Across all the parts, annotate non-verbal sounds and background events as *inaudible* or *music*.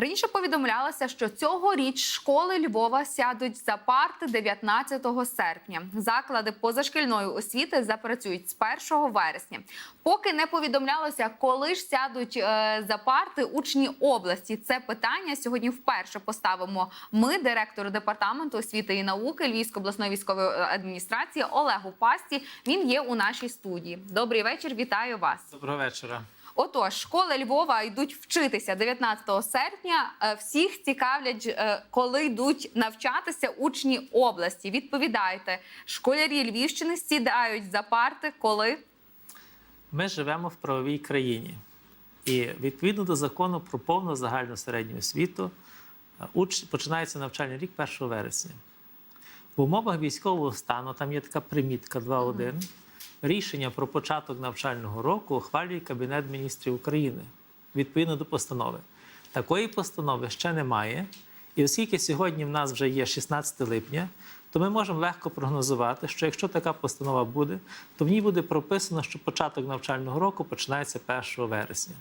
Раніше повідомлялося, що цьогоріч школи Львова сядуть за парти 19 серпня. Заклади позашкільної освіти запрацюють з 1 вересня. Поки не повідомлялося, коли ж сядуть е, за парти учні області. Це питання сьогодні вперше поставимо. Ми, директору департаменту освіти і науки Львівської обласної військової е, адміністрації Олегу Пасті. Він є у нашій студії. Добрий вечір, вітаю вас. Доброго вечора. Отож, школи Львова йдуть вчитися 19 серпня. Е, Всіх цікавлять, е, коли йдуть навчатися учні області. Відповідайте, школярі Львівщини сідають за парти, коли Ми живемо в правовій країні, і відповідно до закону про повну загальну середню освіту е, уч... починається навчальний рік 1 вересня. В умовах військового стану там є така примітка 2.1. Рішення про початок навчального року ухвалює Кабінет міністрів України відповідно до постанови. Такої постанови ще немає. І оскільки сьогодні в нас вже є 16 липня, то ми можемо легко прогнозувати, що якщо така постанова буде, то в ній буде прописано, що початок навчального року починається 1 вересня.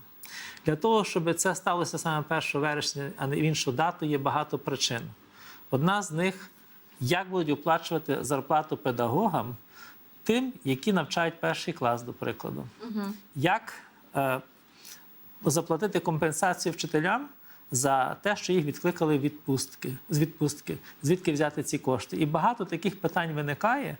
Для того, щоб це сталося саме 1 вересня, а не в іншу дату, є багато причин. Одна з них як будуть оплачувати зарплату педагогам тим, які навчають перший клас, до прикладу. Як е, заплатити компенсацію вчителям за те, що їх відкликали відпустки, з відпустки, звідки взяти ці кошти. І багато таких питань виникає е,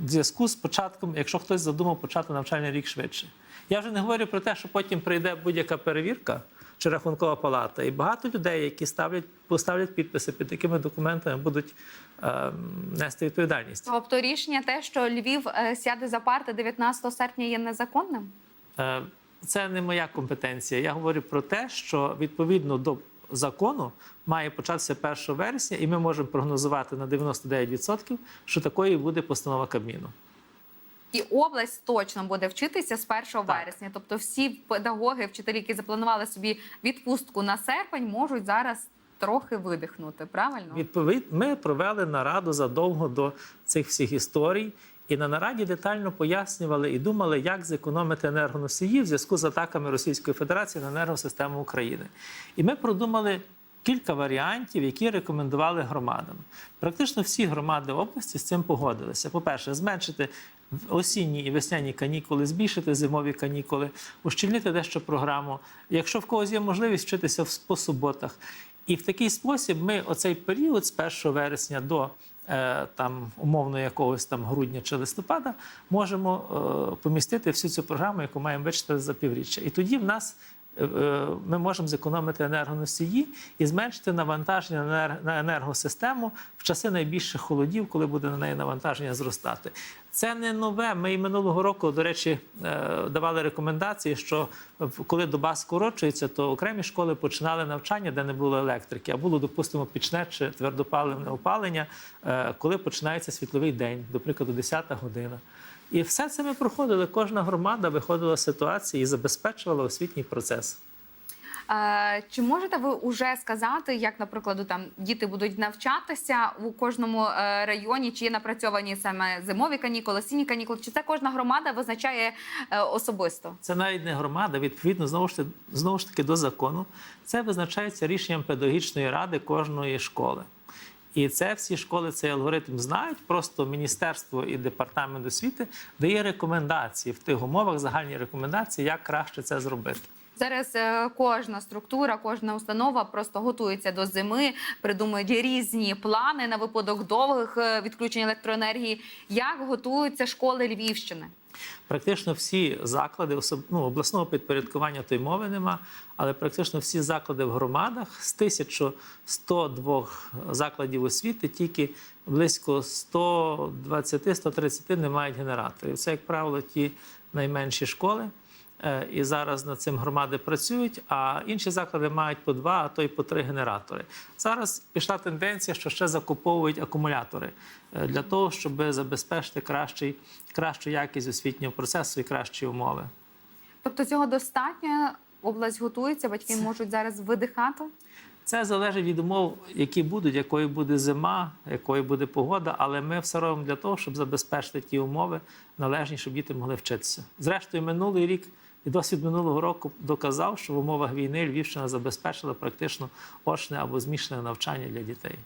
в зв'язку з початком, якщо хтось задумав почати навчальний рік швидше. Я вже не говорю про те, що потім прийде будь-яка перевірка чи рахункова палата, і багато людей, які ставлять, поставлять підписи під такими документами, будуть е, нести відповідальність. тобто рішення те, що Львів е, сяде за парти 19 серпня, є незаконним. Е, Це не моя компетенція. Я говорю про те, що відповідно до закону має початися 1 вересня, і ми можемо прогнозувати на 99%, що такою буде постанова Кабміну. І область точно буде вчитися з 1 вересня. Тобто, всі педагоги, вчителі, які запланували собі відпустку на серпень, можуть зараз трохи видихнути. Правильно? Відповідь, ми провели нараду задовго до цих всіх історій. І на нараді детально пояснювали і думали, як зекономити енергоносії в зв'язку з атаками Російської Федерації на енергосистему України. І ми продумали кілька варіантів, які рекомендували громадам. Практично всі громади області з цим погодилися. По-перше, зменшити осінні і весняні канікули, збільшити зимові канікули, ущільнити дещо програму. Якщо в когось є можливість вчитися по суботах. І в такий спосіб ми оцей період з 1 вересня до е, там умовно якогось там грудня чи листопада можемо е, помістити всю цю програму, яку маємо вичитати за півріччя. І тоді в нас ми можемо зекономити енергоносії і зменшити навантаження на енергосистему в часи найбільших холодів, коли буде на неї навантаження зростати. Це не нове. Ми і минулого року, до речі, е, давали рекомендації, що коли доба скорочується, то окремі школи починали навчання, де не було електрики, а було, допустимо, пічне чи твердопаливне опалення, е, коли починається світловий день, до прикладу, 10 година. І все це ми проходили. Кожна громада виходила з ситуації і забезпечувала освітній процес. Е, Чи можете ви вже сказати, як, наприклад, там діти будуть навчатися у кожному е, районі, чи є напрацьовані саме зимові канікули, осінні канікули? Чи це кожна громада визначає е, особисто? Це навіть не громада, відповідно знову ж таки, знову ж таки до закону. Це визначається рішенням педагогічної ради кожної школи. І це всі школи цей алгоритм знають. Просто міністерство і департамент освіти дає рекомендації в тих умовах, загальні рекомендації, як краще це зробити. Зараз е, кожна структура, кожна установа просто готується до зими, придумують різні плани на випадок довгих е, відключень електроенергії. Як готуються школи Львівщини? Практично всі заклади, ну, обласного підпорядкування тої мови нема, але практично всі заклади в громадах з 1102 закладів освіти тільки близько 120-130 не мають генераторів. Це, як правило, ті найменші школи. Е, І зараз над цим громади працюють, а інші заклади мають по два, а то й по три генератори. Зараз пішла тенденція, що ще закуповують акумулятори е, для того, щоб забезпечити кращий, кращу якість освітнього процесу і кращі умови. Тобто цього достатньо. Область готується, батьки можуть зараз видихати. Це залежить від умов, які будуть, якою буде зима, якою буде погода, але ми все робимо для того, щоб забезпечити ті умови належні, щоб діти могли вчитися. Зрештою, минулий рік І досвід минулого року доказав, що в умовах війни Львівщина забезпечила практично очне або змішане навчання для дітей.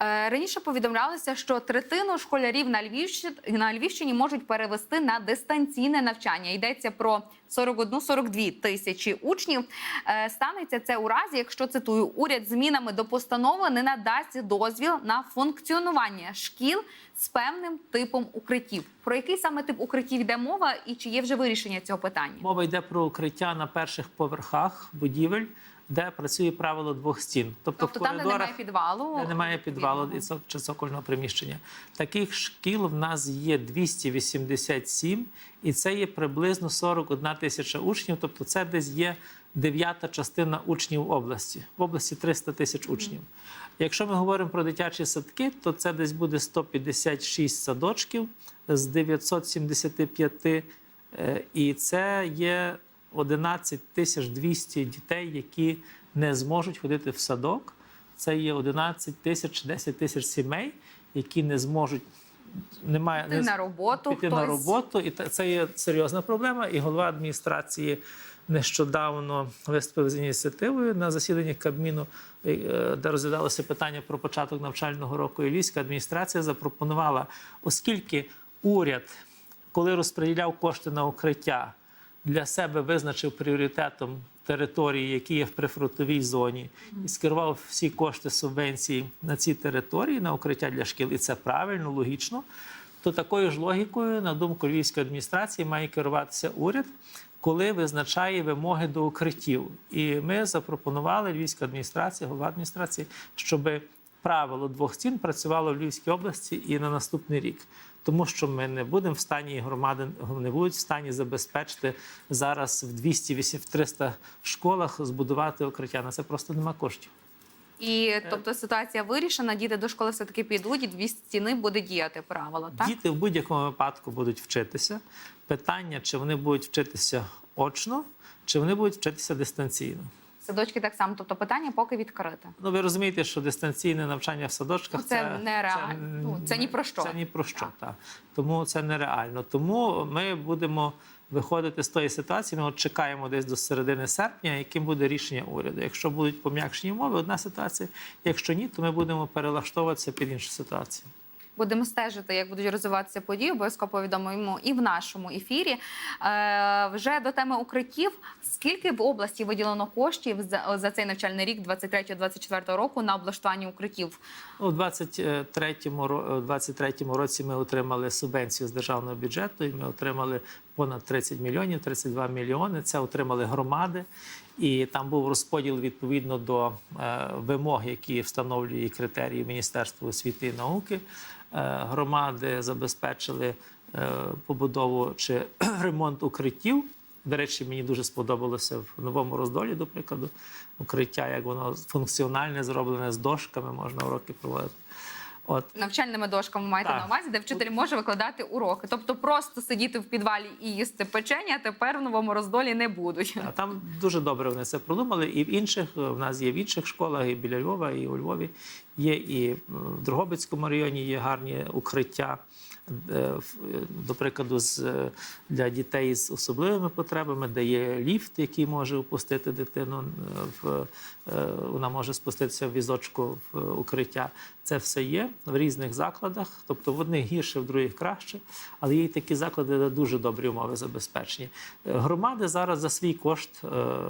Е, Раніше повідомлялося, що третину школярів на Львівщині, на Львівщині можуть перевести на дистанційне навчання. Йдеться про 41-42 тисячі учнів. Е, Станеться це у разі, якщо цитую, уряд змінами до постанови не надасть дозвіл на функціонування шкіл з певним типом укриттів. Про який саме тип укриттів йде мова, і чи є вже вирішення цього питання? Мова йде про укриття на перших поверхах будівель, де працює правило двох стін. Тобто, Тобто в там, де немає підвалу, де немає підвалу і чи цокольного приміщення. Таких шкіл в нас є 287, і це є приблизно 41 тисяча учнів. Тобто, це десь є дев'ята частина учнів області. В області 300 тисяч учнів. Якщо ми говоримо про дитячі садки, то це десь буде 156 садочків з 975, е, і це є 11 тисяч 200 дітей, які не зможуть ходити в садок. Це є 11 тисяч, 10 тисяч сімей, які не зможуть немає Піти не на роботу, піти хтось. на роботу, і це є серйозна проблема. І голова адміністрації нещодавно виступив з ініціативою на засіданні Кабміну, е, де розглядалося питання про початок навчального року. І Львівська адміністрація запропонувала, оскільки уряд, коли розподіляв кошти на укриття, для себе визначив пріоритетом території, які є в прифронтовій зоні, і скерував всі кошти субвенції на ці території на укриття для шкіл. І це правильно, логічно. То такою ж логікою, на думку Львівської адміністрації, має керуватися уряд, коли визначає вимоги до укриттів. І ми запропонували Львівська адміністрація, голова адміністрації, щоб правило двох стін працювало в Львівській області і на наступний рік. Тому що ми не будемо в стані громади не будуть в стані забезпечити зараз в 200 в 300 школах збудувати укриття. На це просто нема коштів. І тобто ситуація вирішена, діти до школи все таки підуть, і дві стіни буде діяти правило. Так Діти в будь-якому випадку будуть вчитися. Питання, чи вони будуть вчитися очно, чи вони будуть вчитися дистанційно. Садочки так само. Тобто питання поки відкрите. Ну, ви розумієте, що дистанційне навчання в садочках Ну, це нереально. Ну, це ні про що. Це ні про що, Так. так. Тому це нереально. Тому ми будемо виходити з тої ситуації. Ми от чекаємо десь до середини серпня, яким буде рішення уряду. Якщо будуть пом'якшені умови, одна ситуація. Якщо ні, то ми будемо перелаштовуватися під іншу ситуацію. Будемо стежити, як будуть розвиватися події. Обов'язково повідомимо і в нашому ефірі. Е, вже до теми укриттів. Скільки в області виділено коштів за, за цей навчальний рік 23-24 року на облаштування укриттів? У 23-му, ро- 23-му році ми отримали субвенцію з державного бюджету, і ми отримали понад 30 мільйонів, 32 мільйони. Це отримали громади, і там був розподіл відповідно до е, вимог, які встановлює критерії Міністерства освіти і науки. Е, громади забезпечили е, побудову чи *clears throat* ремонт укриттів. До речі, мені дуже сподобалося в новому роздолі, до прикладу, укриття, як воно функціональне, зроблене з дошками, можна уроки проводити. От Навчальними дошками маєте Так. на увазі, де вчитель може викладати уроки. Тобто просто сидіти в підвалі і їсти печення тепер в новому роздолі не будуть. а там дуже добре вони це продумали. І в інших в нас є в інших школах, і біля Львова, і у Львові є, і в Дрогобицькому районі є гарні укриття. Е, е, До прикладу, е, для дітей з особливими потребами, де є ліфт, який може опустити дитину в вона може спуститися в візочку в укриття. Це все є в різних закладах. Тобто в одних гірше, в других краще, але є й такі заклади, де дуже добрі умови забезпечені. Громади зараз за свій кошт,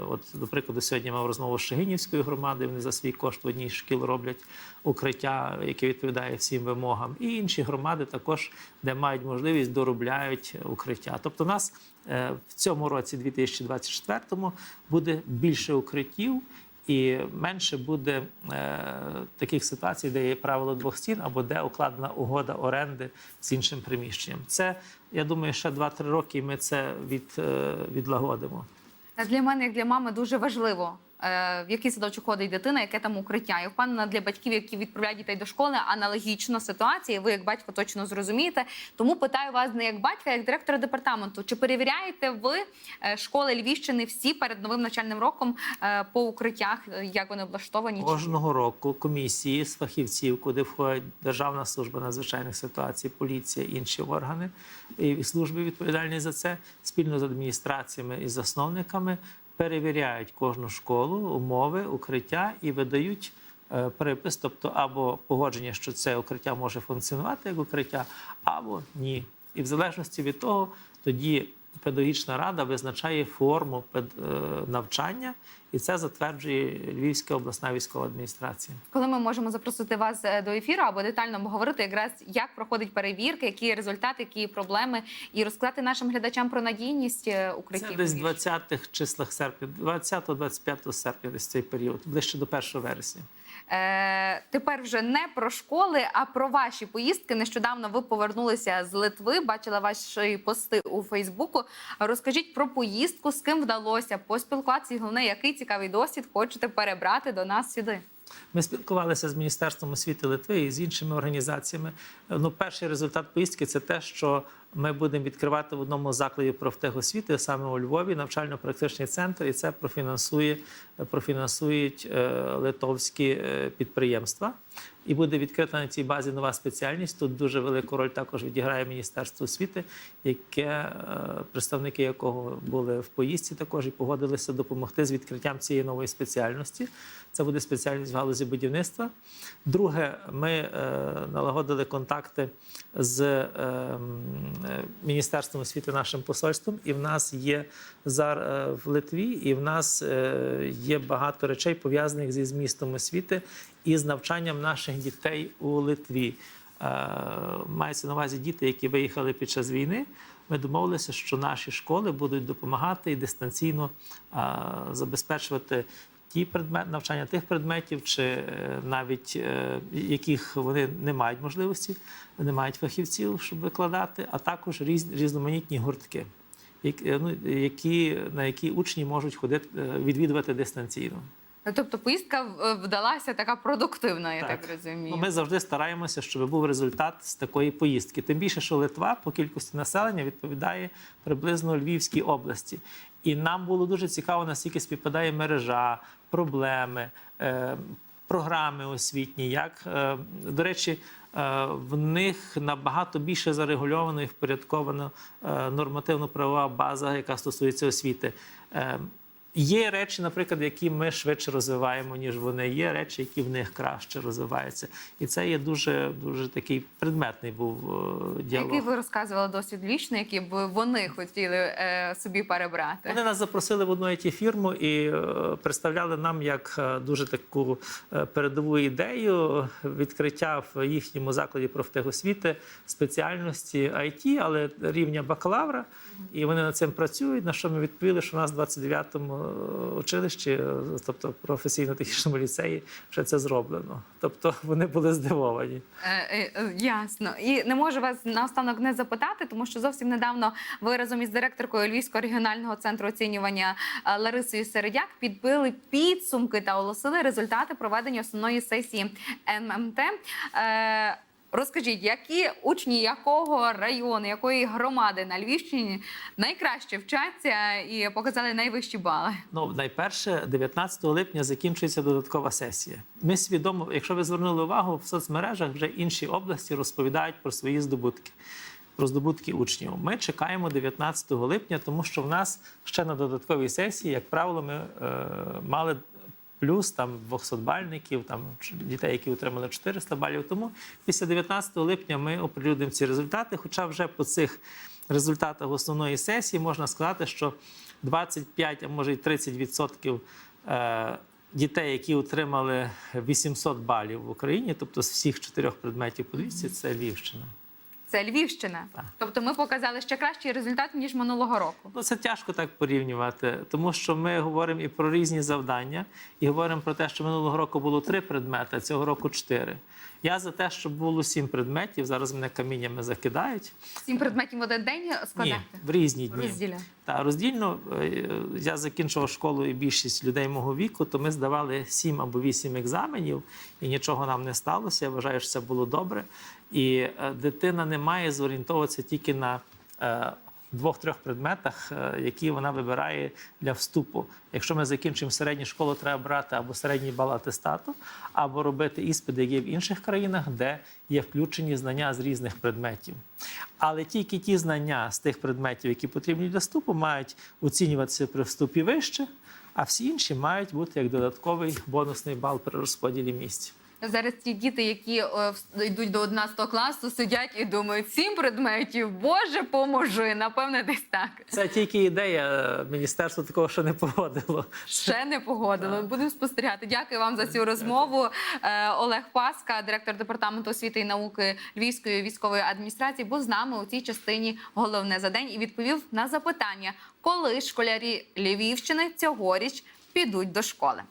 от до прикладу, сьогодні мав розмову з Шегинівською громадою. Вони за свій кошт в одній шкіл роблять укриття, яке відповідає всім вимогам. І інші громади також, де мають можливість, доробляють укриття. Тобто, у нас е, в цьому році, 2024, буде більше укриттів. І менше буде е, таких ситуацій, де є правило двох стін, або де укладена угода оренди з іншим приміщенням. Це я думаю, ще 2-3 роки і ми це від, е, відлагодимо. Для мене, як для мами, дуже важливо в який садочок ходить дитина, яке там укриття. Я впевнена для батьків, які відправляють дітей до школи, аналогічна ситуація. Ви як батько точно зрозумієте. Тому питаю вас не як батька, а як директора департаменту. Чи перевіряєте ви е, школи Львівщини всі перед новим навчальним роком е, по укриттях, е, як вони облаштовані? Кожного року комісії з фахівців, куди входить Державна служба надзвичайних ситуацій, поліція, інші органи і служби відповідальні за це, спільно з адміністраціями і засновниками перевіряють кожну школу, умови, укриття і видають. е, Припис, тобто або погодження, що це укриття може функціонувати як укриття, або ні. І в залежності від того, тоді педагогічна рада визначає форму е, навчання, і це затверджує Львівська обласна військова адміністрація. Коли ми можемо запросити вас е, до ефіру або детально обговорити, якраз як проходить перевірка, які результати, які проблеми, і розказати нашим глядачам про надійність е, укриттів. Це десь 20-х числах серпня, 20-25 серпня, десь цей період, ближче до 1 вересня. Е, тепер вже не про школи, а про ваші поїздки. Нещодавно ви повернулися з Литви. Бачила ваші пости у Фейсбуку. Розкажіть про поїздку, з ким вдалося поспілкуватися, головне, який цікавий досвід хочете перебрати до нас сюди. Ми спілкувалися з Міністерством освіти Литви і з іншими організаціями. Ну, перший результат поїздки це те, що ми будемо відкривати в одному з закладів профтехосвіти, саме у Львові, навчально-практичний центр, і це профінансує, профінансують е, литовські е, підприємства. І буде відкрита на цій базі нова спеціальність. Тут дуже велику роль також відіграє Міністерство освіти, яке е, представники якого були в поїздці також і погодилися допомогти з відкриттям цієї нової спеціальності. Це буде спеціальність в галузі будівництва. Друге, ми налагодили контакти з е, е, Міністерством освіти, нашим посольством, і в нас є зараз в Литві, і в нас е, є багато речей пов'язаних зі змістом освіти і з навчанням наших дітей у Литві. Е, Мається на увазі діти, які виїхали під час війни. Ми домовилися, що наші школи будуть допомагати і дистанційно е, забезпечувати ті предмет, навчання тих предметів, чи е, навіть е, яких вони не мають можливості, не мають фахівців, щоб викладати, а також різ, різноманітні гуртки, які, ну, на які учні можуть ходити е, відвідувати дистанційно. Ну, Тобто поїздка е, вдалася така продуктивна, я так, Так. розумію. Ну, ми завжди стараємося, щоб був результат з такої поїздки. Тим більше, що Литва по кількості населення відповідає приблизно Львівській області. І нам було дуже цікаво, наскільки співпадає мережа, проблеми, е, програми освітні. Як е, до речі, е, в них набагато більше зарегульовано і впорядковано е, нормативно-правова база, яка стосується освіти. Є речі, наприклад, які ми швидше розвиваємо, ніж вони. Є речі, які в них краще розвиваються. І це є дуже дуже такий предметний був е, діалог. Який ви розказували досвід Львівщини, який б вони хотіли е, собі перебрати? Вони нас запросили в одну it фірму і е, представляли нам як е, дуже таку передову ідею відкриття в їхньому закладі профтехосвіти спеціальності IT, але рівня бакалавра. І вони над цим працюють. На що ми відповіли, що у нас в 29-му училищі, тобто професійно-технічному ліцеї, вже це зроблено. Тобто вони були здивовані. Е, е, е, Ясно. І не можу вас наостанок не запитати, тому що зовсім недавно ви разом із директоркою Львівського регіонального центру оцінювання е, Ларисою Середяк підбили підсумки та оголосили результати проведення основної сесії ММТ. Е, Розкажіть, які учні якого району, якої громади на Львівщині найкраще вчаться і показали найвищі бали? Ну, найперше, 19 липня закінчується додаткова сесія. Ми свідомо, якщо ви звернули увагу, в соцмережах вже інші області розповідають про свої здобутки, про здобутки учнів. Ми чекаємо 19 липня, тому що в нас ще на додатковій сесії, як правило, ми е, мали. Плюс там 200-бальників, там дітей, які отримали 400 балів. Тому після 19 липня ми оприлюднимо ці результати. Хоча вже по цих результатах основної сесії можна сказати, що 25, а може й 30% е, дітей, які отримали 800 балів в Україні, тобто з всіх чотирьох предметів по 200, це Львівщина. Це Львівщина. Так. Тобто ми показали ще кращий результат ніж минулого року. Ну, це тяжко так порівнювати, тому що ми говоримо і про різні завдання, і говоримо про те, що минулого року було три предмети, а цього року чотири. Я за те, щоб було сім предметів. Зараз мене каміннями закидають. Сім предметів в один день Ні, в різні дні. Розділяти. Та роздільно е, я закінчував школу і більшість людей мого віку, то ми здавали сім або вісім екзаменів, і нічого нам не сталося. Я вважаю, що це було добре. І е, дитина не має зорієнтовуватися тільки на е, двох-трьох предметах, е, які вона вибирає для вступу. Якщо ми закінчуємо середню школу, треба брати або середній бал атестату, або робити іспити, як є в інших країнах, де є включені знання з різних предметів. Але тільки ті знання з тих предметів, які потрібні для вступу, мають оцінюватися при вступі вище, а всі інші мають бути як додатковий бонусний бал при розподілі місць. Зараз ті діти, які е, йдуть до 11 класу, сидять і думають, сім предметів, Боже, поможи. Напевне, десь так. Це тільки ідея. Міністерство такого ще не погодило. Ще не погодили. Будемо спостерігати. Дякую вам за цю розмову. Е, Олег Паска, директор департаменту освіти і науки Львівської військової адміністрації, був з нами у цій частині головне за день і відповів на запитання, коли школярі Львівщини цьогоріч підуть до школи.